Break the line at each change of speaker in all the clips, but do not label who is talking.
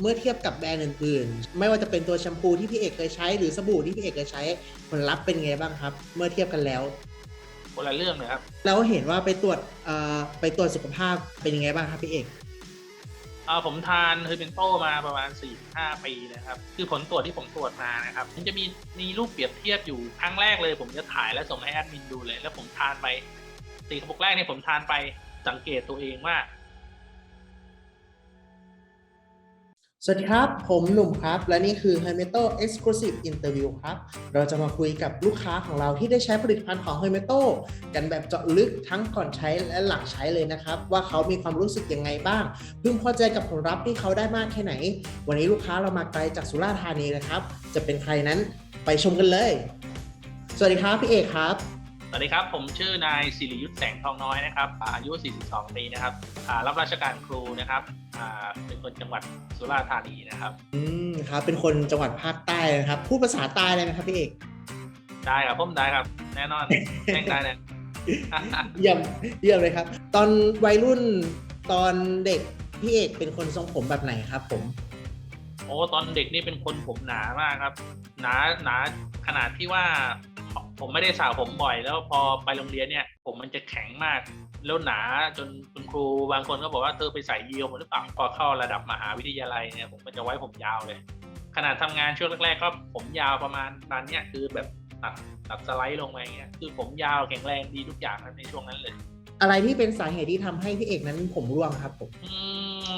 เมื่อเทียบกับแบรนด์อื่นๆ ไม่ว่าจะเป็นตัวแชมพูที่พี่เอกเคยใช้หรือสบู่ที่พี่เอกเคยใช้ผลลัพธ์เป็นไงบ้างครับ เมื่อเทียบกันแล้ว
คนละเรื่องเลยครับ
แล้วเห็นว่าไปตรวจเอ่อไปตรวจสุขภาพเป็นยังไงบ้างครับพี่เอก
เอ่อผมทานเฮอร์เบนโตมาประมาณ4ี่ห้าปีนะครับ คือผลตรวจที่ผมตรวจมานะครับมันจะมีมีรูปเปรียบเทียบอยู่ครั้งแรกเลย ผมจะถ่ายแล้วส่งให้แอดมินดูเลย แล้วผมทานไปสี่กระปุกแรกเนี่ยผมทานไปสังเกตตัวเองว่า
สวัสดีครับ ผมหนุ่มครับ และนี่คือ Hermeto Exclusive Interview ครับ เราจะมาคุยกับลูกค้าของเราที่ได้ใช้ผลิตภัณฑ์ของ Hermeto กันแบบเจาะลึกทั้งก่อนใช้และหลังใช้เลยนะครับ ว่าเขามีความรู้สึกยังไงบ้าง พึงพอใจกับผลลัพธ์ที่เขาได้มากแค่ไหน วันนี้ลูกค้าเรามาไกลจากสุราษฎร์ธานีนะครับ จะเป็นใครนั้นไปชมกันเลย สวัสดีครับพี่เอกครับ
สวัสดีครับ ผมชื่อนายสิริยุทธแสงทองน้อยนะครับอ่าอายุ 42 ปีนะครับอ่ารับราชการครูนะครับอ่าเป็นคนจังหวัดสุราษฎร์ธานีนะครับ
อืมครับ เป็นคนจังหวัดภาคใต้นะครับ พูดภาษาใต้เลยไหมครับพี่เอก
ได้ครับผมได้ครับ แน่นอนแจ้งได้เลย
เยี่ยมเยี่ยมเลยครับ ตอนวัยรุ่นตอนเด็กพี่เอกเป็นคนทรงผมแบบไหนครับ ผม
โอ้ตอนเด็กนี่เป็นคนผมหนามากครับ หนาหนาขนาดที่ว่า ผมไม่ได้สระผมบ่อย แล้วพอไปโรงเรียนเนี่ย ผมมันจะแข็งมาก แล้วหนาจนคุณครูบางคนก็บอกว่าเธอไปใส่ยีลมาหรือเปล่าพอเข้าระดับมหาวิทยาลัยเนี่ยผมก็จะไว้ผมยาวเลย ขนาดทำงานช่วงแรกๆก็ผมยาวประมาณนั้นเนี่ยคือแบบตัดตัดสไลด์ลงมาอย่างเงี้ยคือผมยาวแข็งแรงดีทุกอย่างครับในช่วงนั้นเลย
อะไรที่เป็นสาเหตุที่ทำให้พี่เอกนั้นผมร่วงครับผม
อื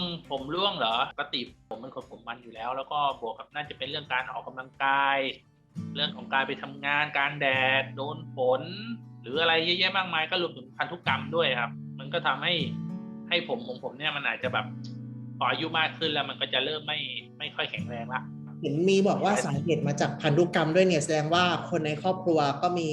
มผมร่วงเหรอปกติผมเป็นคนผมมันอยู่แล้ว แล้วก็บวกกับน่าจะเป็นเรื่องการออกกำลังกาย เรื่องของการไปทำงานกลารแดดโดนฝนหรืออะไรเยอะแยะมากมายก็รวมถึงพันธุกรรมด้วยครับ มันก็ทำให้ให้ผมของผมเนี่ยมันอาจจะแบบพออายุมากขึ้นแล้วมันก็จะเริ่มไม่ไม่ค่อยแข็งแรงละ
เห็นมีบอกว่าสาเหตุมาจากพันธุกรรมด้วยเนี่ยแสดงว่าคนในครอบครัวก็มี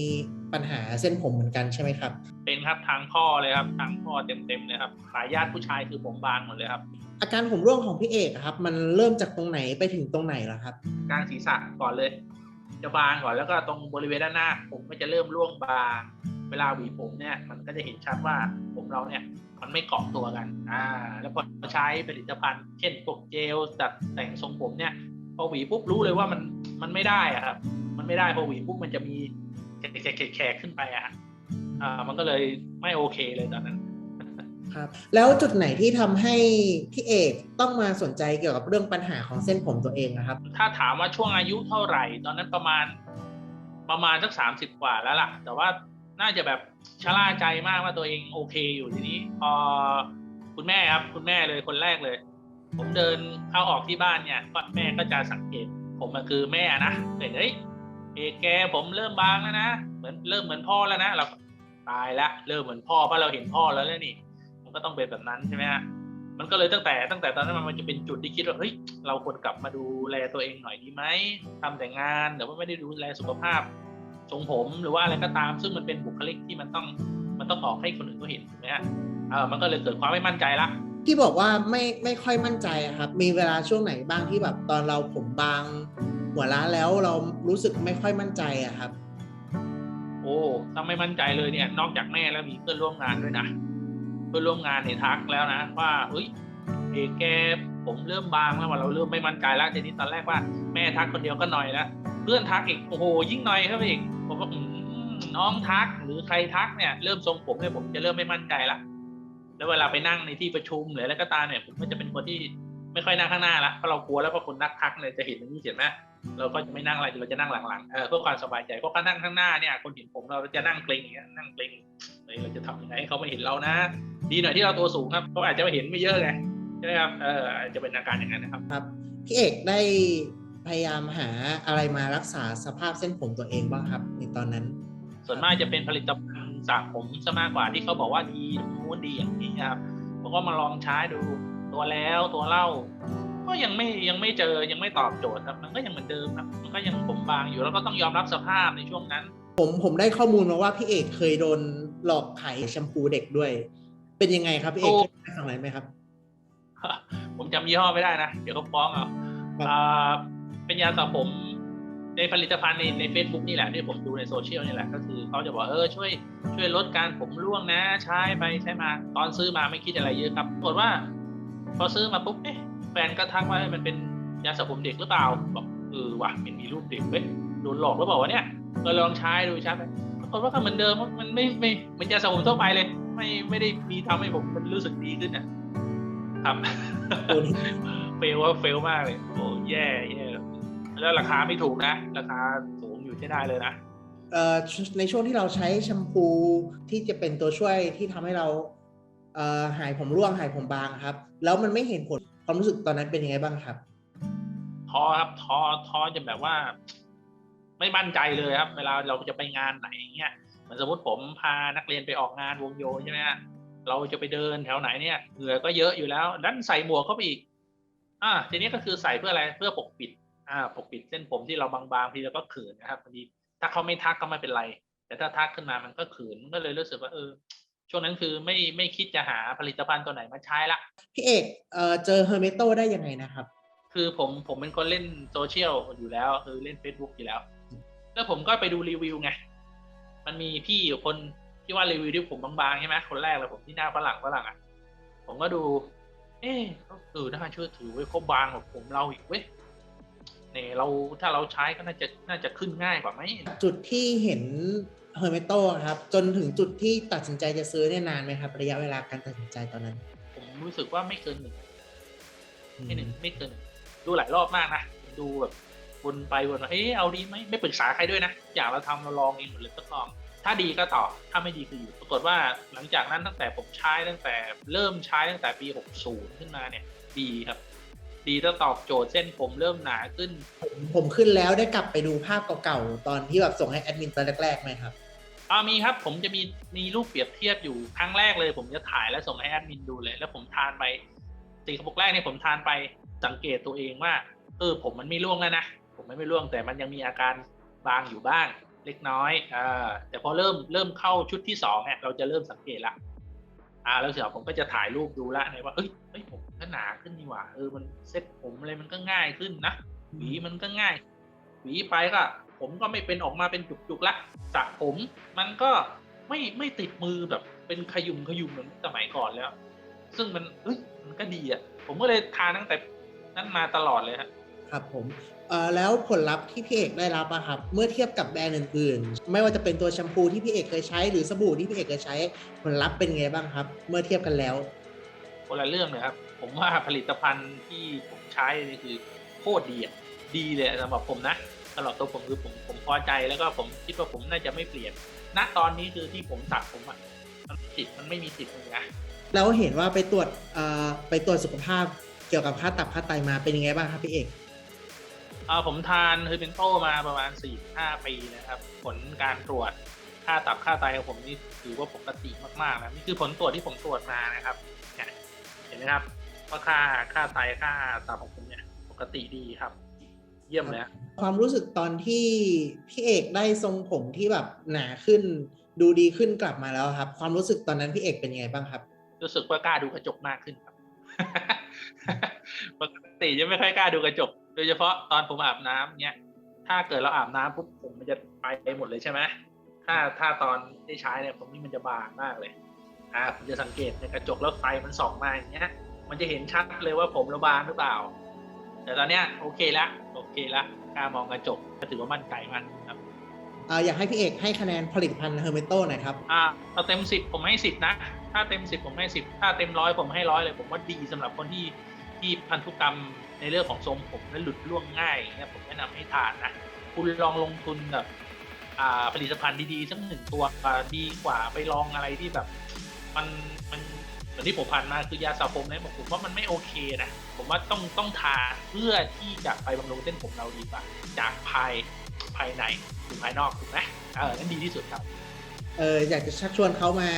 ปัญหาเส้นผมเหมือนกันใช่ไหมครับ
เป็นครับทางพ่อเลยครับทางพ่อเต็มๆเลยครับสายญาติผู้ชายคือผมบางหมดเลยครับ
อาการผมร่วงของพี่เอกอะครับ มันเริ่มจากตรงไหนไปถึงตรงไหนแล้วครับ
กลางศีรษะก่อนเลย จะบางก่อนแล้วก็ตรงบริเวณด้านหน้า ผมก็จะเริ่มร่วงบาง เวลาหวีผมเนี่ยมันก็จะเห็นชัดว่าผมเราเนี่ยมันไม่เกาะตัวกัน อ่า แล้วพอใช้ผลิตภัณฑ์ เช่นพวกเจลจัดแต่งทรงผมเนี่ย พอหวีปุ๊บรู้เลยว่ามันมันไม่ได้อะครับ มันไม่ได้พอหวีปุ๊บมันจะมีแขกแขกแขกขึ้นไปอะอ่ามันก็เลยไม่โอเคเลยตอนนั้น
ครับแล้วจุดไหนที่ทำให้พี่เอกต้องมาสนใจเกี่ยวกับเรื่องปัญหาของเส้นผมตัวเองนะครับ
ถ้าถามว่าช่วงอายุเท่าไหร่ ตอนนั้นประมาณประมาณสักสามสิบกว่าแล้วล่ะ แต่ว่าน่าจะแบบชะล่าใจมากว่าตัวเองโอเคอยู่ทีนี้พอคุณแม่ครับคุณแม่เลยคนแรกเลย ผมเดินเข้าออกที่บ้านเนี่ยก็แม่ก็จะสังเกต ผมมันคือแม่นะเห็นเฮ้ยเอกแกผมเริ่มบางแล้วนะเหมือนเริ่มเหมือนพ่อแล้วนะเราตายละเริ่มเหมือนพ่อเพราะเราเห็นพ่อแล้วแล้วนี่ ก็ต้องเป็นแบบนั้นใช่ไหมฮะมันก็เลยตั้งแต่ตั้งแต่ตอนนั้นมันจะเป็นจุดที่คิดว่าเฮ้ยเราควรกลับมาดูแลตัวเองหน่อยดีไหมทำแต่งานแต่ว่าไม่ได้ดูแลสุขภาพทรงผมหรือว่าอะไรก็ตาม ซึ่งมันเป็นบุคลิกที่มันต้องมันต้องออกให้คนอื่นเขาเห็นถูกไหมฮะเออมันก็เลยเกิดความไม่มั่นใจละ
ที่บอกว่าไม่ไม่ค่อยมั่นใจอะครับ มีเวลาช่วงไหนบ้างที่แบบตอนเราผมบางหัวล้านแล้วเรารู้สึกไม่ค่อยมั่นใจอะครับ
โอ้ถ้าไม่มั่นใจเลยเนี่ย นอกจากแม่แล้วมีเพื่อนร่วมงานด้วยนะเพื่อนร่วมงานเนี่ยทักแล้วนะ ว่าเฮ้ยเอแกผมเริ่มบางแล้วว่าเราเริ่มไม่มั่นใจแล้วทีนี้ตอนแรกว่าแม่ทักคนเดียวก็หน่อยแล้วเพื่อนทักอีกโอ้โหยิ่งหน่อยครับอีกผมว่าอืมน้องทักหรือใครทักเนี่ยเริ่มทรงผมเนี่ยผมจะเริ่มไม่มั่นใจละแล้วเวลาไปนั่งในที่ประชุมหรืออะไรก็ตามเนี่ยผมก็จะเป็นคนที่ไม่ค่อยนั่งข้างหน้าละเพราะเรากลัวแล้วพอคนนักทักเนี่ยจะเห็นอย่างนี้เห็นไหมเราก็จะไม่นั่งอะไรเราจะนั่งหลังๆเออเพื่อความสบายใจเพราะการนั่งข้างหน้าเนี่ยคนเห็นผมเราจะนั่งเกรงอย่างเงี้ยนั่งเกรงเฮ้ยเราจะทำยังไงให้เขาไม่เห็นเรานะ ดีหน่อยที่เราตัวสูงครับเขาอาจจะไม่เห็นไม่เยอะไงใช่ไหมครับเอออาจจะเป็นอาการอย่างนั้นนะครับ
ครับพี่เอกได้พยายามหาอะไรมารักษาสภาพเส้นผมตัวเองบ้างครับ ในตอนนั้น
ส่วนมากจะเป็นผลิตภัณฑ์สระผมซะมากกว่าที่เขาบอกว่าดีนู้นดีอย่างนี้ครับผมก็มาลองใช้ดูตัวแล้วตัวเล่า ก็ยังไม่ยังไม่เจอยังไม่ตอบโจทย์ครับ มันก็ยังเหมือนเดิมครับมันก็ยังผมบางอยู่แล้วก็ต้องยอมรับสภาพในช่วงนั้น
ผมผมได้ข้อมูลมาว่าพี่เอกเคยโดนหลอกขายแชมพูเด็กด้วย เป็นยังไงครับพี่เอก
โอ้
ช่วยให้ฟังหน่อยไหมครับ
ผมจำยี่ห้อไม่ได้นะ เดี๋ยวเขาฟ้องเอา
ครับ
อ่าเป็นยาสระผมในผลิตภัณฑ์ในในเฟซบุ๊กนี่แหละที่ผมดูในโซเชียลนี่แหละ ก็คือเขาจะบอกเออช่วย ช่วยลดการผมร่วงนะ ใช้ไปใช้มา ตอนซื้อมาไม่คิดอะไรเยอะครับปรากฏว่า พอซื้อมาปุ๊บเอ๊ะแฟนก็ทักว่าเฮ้ยมันเป็นยาสระผมเด็กหรือเปล่าบอกเออว่ะมันมีรูปเด็กเว้ยโดนหลอกหรือเปล่าวะเนี่ยก็ลองใช้ดูใช้ไปปรากฏว่าก็เหมือนเดิมมันไม่ไม่เหมือนยาสระผมทั่วไปเลย ไม่ไม่ได้มีทำให้ผมมันรู้สึกดีขึ้นนะครับ
โอ้นี่
เฟลว่าเฟลมากเลย โอ้แย่แย่แล้วราคาไม่ถูกนะ ราคาสูงอยู่ใช้ได้เลยนะ
เอ่อในช่วงที่เราใช้แชมพูที่จะเป็นตัวช่วยที่ทำให้เราเอ่อหายผมร่วงหายผมบางครับ แล้วมันไม่เห็นผลความรู้สึกตอนนั้นเป็นยังไงบ้างครับ
ท้อครับท้อท้อจนแบบว่า ไม่มั่นใจเลยครับ เวลาเราจะไปงานไหนเงี้ย เหมือนสมมติผมพานักเรียนไปออกงานวงโยใช่ไหมฮะเราจะไปเดินแถวไหนเนี่ยเหงื่อก็เยอะอยู่แล้วดันใส่หมวกเข้าไปอีกอ่าทีนี้ก็คือใส่เพื่ออะไรเพื่อปกปิดอ่าปกปิดเส้นผมที่เราบางๆทีเราก็เขินนะครับบางทีถ้าเขาไม่ทักก็ไม่เป็นไร แต่ถ้าทักขึ้นมามันก็เขินมันก็เลยรู้สึกว่าเออช่วงนั้นคือไม่ไม่คิดจะหาผลิตภัณฑ์ตัวไหนมาใช้ละ
พี่เอกเอ่อเจอเฮอร์เมโตได้ยังไงนะครับ
คือผมผมเป็นคนเล่นโซเชียลอยู่แล้วคือเล่น Facebook อยู่แล้ว แล้วผมก็ไปดูรีวิวไง มันมีพี่อยู่คนที่ว่ารีวิวที่ผมบางๆใช่ไหมคนแรกเลยผมที่หน้าฝรั่งฝรั่งอะ ผมก็ดู เอ๊ะเออน่าเชื่อถือเว้ยเขาบางกว่าผมเราอีกเว้ยเนี่ยเราถ้าเราใช้ก็น่าจะน่าจะขึ้นง่ายกว่าไหม
จุดที่เห็นเฮอร์เมโตครับ จนถึงจุดที่ตัดสินใจจะซื้อเนี่ยนานไหมครับ ระยะเวลาการตัดสินใจตอนนั้น
ผมรู้สึกว่าไม่เกินหนึ่งไม่หนึ่งไม่เกินหนึ่งดูหลายรอบมากนะดูแบบ วนไปวนมาเอ๊ะเอาดีไหมไม่ปรึกษาใครด้วยนะ อยากเราทำเราลองเองหมดเลยทดลอง ถ้าดีก็ต่อถ้าไม่ดีคืออยู่ ปรากฏว่าหลังจากนั้นตั้งแต่ผมใช้ตั้งแต่เริ่มใช้ตั้งแต่ปี 60 ขึ้นมาเนี่ย ดีครับ ดีแล้วตอบโจทย์เส้นผมเริ่มหนาขึ้น
ผมผมขึ้นแล้วได้กลับไปดูภาพเก่าๆตอนที่แบบส่งให้แอดมินตอนแรกๆไหมครับ
อ่ามีครับผมจะมีมีรูปเปรียบเทียบอยู่ครั้งแรกเลย ผมจะถ่ายแล้วส่งให้แอดมินดูเลย แล้วผมทานไปสี่กระปุกแรกเนี่ยผมทานไปสังเกตตัวเองว่าเออผมมันไม่ร่วงแล้วนะ ผมไม่ไม่ร่วงแต่มันยังมีอาการบางอยู่บ้างเล็กน้อยอ่าแต่พอเริ่มเริ่มเข้าชุดที่สองเนี่ยเราจะเริ่มสังเกตละอ่าแล้วเสร็จผมก็จะถ่ายรูปดูละในว่าเอ้ยเอ้ยผมก็หนาขึ้นนี่หว่าเออมันเซ็ตผมอะไรมันก็ง่ายขึ้นนะหวีมันก็ง่ายหวีไปก็ผมก็ไม่เป็นออกมาเป็นจุกๆละสระผมมันก็ไม่ไม่ติดมือแบบเป็นขยุมขยุมเหมือนสมัยก่อนแล้ว ซึ่งมันเอ้ยมันก็ดีอะผมก็เลยทานตั้งแต่นั้นมาตลอดเลยฮะ
ครับผมเอ่อแล้วผลลัพธ์ที่พี่เอกได้รับอะครับเมื่อเทียบกับแบรนด์อื่นๆ ไม่ว่าจะเป็นตัวแชมพูที่พี่เอกเคยใช้ หรือสบู่ที่พี่เอกเคยใช้ผลลัพธ์เป็นไงบ้างครับ เมื่อเทียบกันแล้ว
คนละเรื่องเลยครับ ผมว่าผลิตภัณฑ์ที่ผมใช้นี่คือโคตรดีอะดีเลยสำหรับผมนะสำหรับตัวผมคือผมผมพอใจแล้วก็ผมคิดว่าผมน่าจะไม่เปลี่ยนณตอนนี้คือที่ผมตัดผมอะมันติดมันไม่มีติดเลยนะ
แล้วเห็นว่าไปตรวจเอ่อไปตรวจสุขภาพเกี่ยวกับค่าตับค่าไตมาเป็นยังไงบ้างครับพี่เอก
เออผมทานเฮอร์เบนโตมาประมาณ4ี่ห้าปีนะครับ ผลการตรวจค่าตับค่าไตของผมนี่ถือว่าปกติมากๆนะนี่คือผลตรวจที่ผมตรวจมานะครับเนี่ยเห็นไหมครับว่าค่าค่าไตค่าตับของผมเนี่ยปกติดีครับ เยี่ยมเลยฮะ
ความรู้สึกตอนที่พี่เอกได้ทรงผมที่แบบหนาขึ้น ดูดีขึ้นกลับมาแล้วครับ ความรู้สึกตอนนั้นพี่เอกเป็นยังไงบ้างครับ
รู้สึกว่ากล้าดูกระจกมากขึ้นครับ ปกติจะไม่ค่อยกล้าดูกระจก โดยเฉพาะตอนผมอาบน้ำเนี่ยถ้าเกิดเราอาบน้ำปุ๊บผมมันจะไปหมดเลยใช่ไหมถ้าถ้าตอนที่ใช้เนี่ยผมนี่มันจะบางมากเลย อ่าผมจะสังเกตในกระจกแล้วไฟมันส่องมาอย่างเงี้ย มันจะเห็นชัดเลยว่าผมเราบางหรือเปล่า แต่ตอนเนี้ยโอเคละโอเคละกล้ามองกระจกก็ถือว่ามั่นใจมากครับ
เอ่ออยากให้พี่เอกให้คะแนนผลิตภัณฑ์เฮอร์เมโตหน่อยครับ
อ่าเอาเต็มสิบผมให้สิบนะ ถ้าเต็มสิบผมให้สิบถ้าเต็มร้อยผมให้ร้อยเลย ผมว่าดีสำหรับคนที่ที่พันธุกรรมในเรื่องของทรงผมและหลุดร่วงง่ายเงี้ยผมแนะนำให้ทานนะ คุณลองลงทุนแบบผลิตภัณฑ์ดีๆสักหนึ่งตัวดีกว่าไปลองอะไรที่แบบ มันมันเหมือนที่ผมผ่านมาคือยาสระผมเนี่ยผมว่ามันไม่โอเคนะผมว่าต้องต้องทานเพื่อที่จะไปบำรุงเส้นผมเราดีกว่าจากภายภายในถึงภายนอกถูกไหมเออนั่นดีที่สุดครับ
เอออยากจะชักชวนเขามา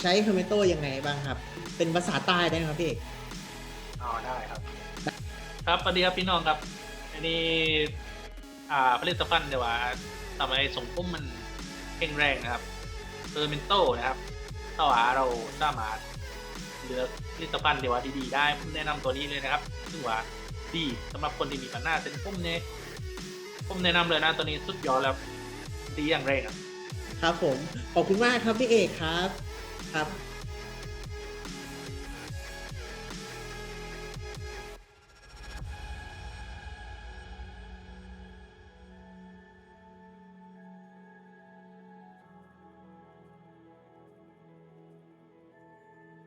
ใช้เฮอร์เมโตยังไงบ้างครับ เป็นภาษาใต้ได้ไหมครับพี่เอก
อ๋อได้ครับ ครับสวัสดีครับพี่น้องครับ อันนี้อ่าผลิตภัณฑ์เดี๋ยวว่าทำให้ส่งพุ่มมันแข็งแรงนะครับเออร์เมนโตนะครับถ้าว่าเราสามารถเลือกผลิตภัณฑ์เดี๋ยวว่าดีๆได้ผมแนะนำตัวนี้เลยนะครับ ซึ่งว่าดีสำหรับคนที่มีปัญหาเส้นพุ่มเนี่ยผมแนะนำเลยนะตัวนี้สุดยอดแล้วดีอย่างแรงอะ
ครับผมขอบคุณมากครับพี่เอกครับครับ